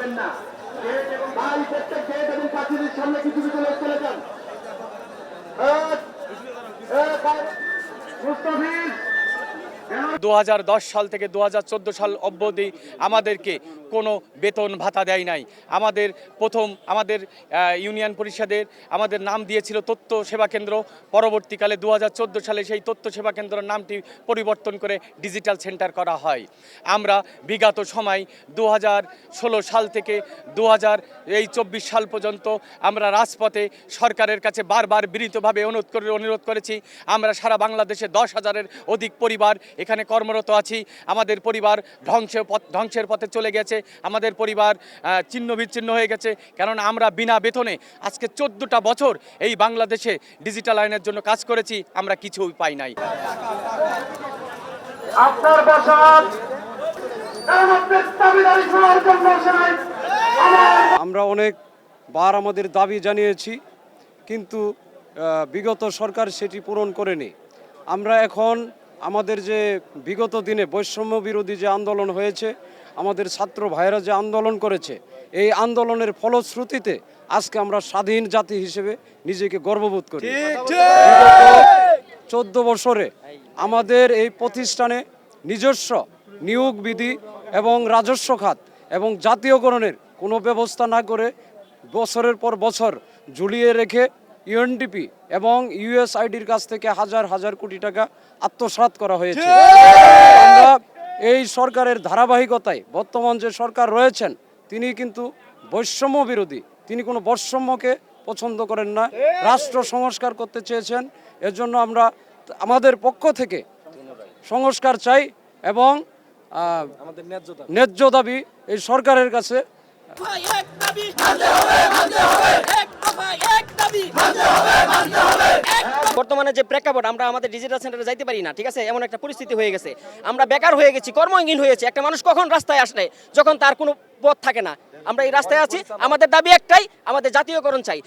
দেবেন না। ভাই প্রত্যেক গেট এবং প্রাচীরের সামনে কিছু কিছু লোক চলে যান। দু হাজার দশ সাল থেকে দু হাজার চোদ্দ সাল অবধি আমাদেরকে কোনো বেতন ভাতা দেয় নাই। আমাদের প্রথম আমাদের ইউনিয়ন পরিষদের আমাদের নাম দিয়েছিল তথ্য সেবা কেন্দ্র। পরবর্তীকালে দু হাজার চোদ্দ সালে সেই তথ্য সেবা কেন্দ্রের নামটি পরিবর্তন করে ডিজিটাল সেন্টার করা হয়। আমরা বিগত সময় দু হাজার ষোলো সাল থেকে দু হাজার এই চব্বিশ সাল পর্যন্ত আমরা রাজপথে সরকারের কাছে বারবার বিনীতভাবে অনুরোধ করে, অনুরোধ করেছি। আমরা সারা বাংলাদেশে দশ হাজারের অধিক পরিবার এখানে কর্মরত আছি। আমাদের পরিবার ধ্বংস পথ ধ্বংসের পথে চলে গেছে। আমাদের পরিবার চিহ্ন বিচ্ছিন্ন হয়ে গেছে। কেননা আমরা বিনা বেতনে আজকে চোদ্দোটা বছর এই বাংলাদেশে ডিজিটাল আইনের জন্য কাজ করেছি। আমরা কিছুই পাই নাই। আপনার আমরা অনেক বার আমাদের দাবি জানিয়েছি কিন্তু বিগত সরকার সেটি পূরণ করেনি। আমরা এখন আমাদের যে বিগত দিনে বৈষম্য বিরোধী যে আন্দোলন হয়েছে আমাদের ছাত্র ভাইয়েরা যে আন্দোলন করেছে এই আন্দোলনের ফলশ্রুতিতে আজকে আমরা স্বাধীন জাতি হিসেবে নিজেকে গর্ববোধ করি। চোদ্দ বছরে আমাদের এই প্রতিষ্ঠানে নিজস্ব নিয়োগ বিধি এবং রাজস্ব খাত এবং জাতীয়করণের কোনো ব্যবস্থা না করে বছরের পর বছর ঝুলিয়ে রেখে ইউএনডিপি এবং ইউএসআইডির কাছ থেকে হাজার হাজার কোটি টাকা আত্মসাৎ করা হয়েছে। আমরা এই সরকারের ধারাবাহিকতায় বর্তমান যে সরকার রয়েছেন তিনি কিন্তু বৈষম্য বিরোধী। তিনি কোনো বৈষম্যকে পছন্দ করেন না রাষ্ট্র সংস্কার করতে চেয়েছেন। এর জন্য আমরা আমাদের পক্ষ থেকে সংস্কার চাই এবং ন্যায্য দাবি। এই সরকারের কাছে এক দাবি। মানতে হবে মানতে হবে। এক দফায় এক বর্তমানে যে প্রেক্ষাপট, আমরা আমাদের ডিজিটাল সেন্টারে যাইতে পারি না, ঠিক আছে? এমন একটা পরিস্থিতি হয়ে গেছে। আমরা বেকার হয়ে গেছি, কর্মহীন হয়েছে। একটা মানুষ কখন রাস্তায় আসলে? যখন তার কোনো পথ থাকে না। আমরা এই রাস্তায় আছি, আমাদের দাবি একটাই, আমাদের জাতীয়করণ চাই।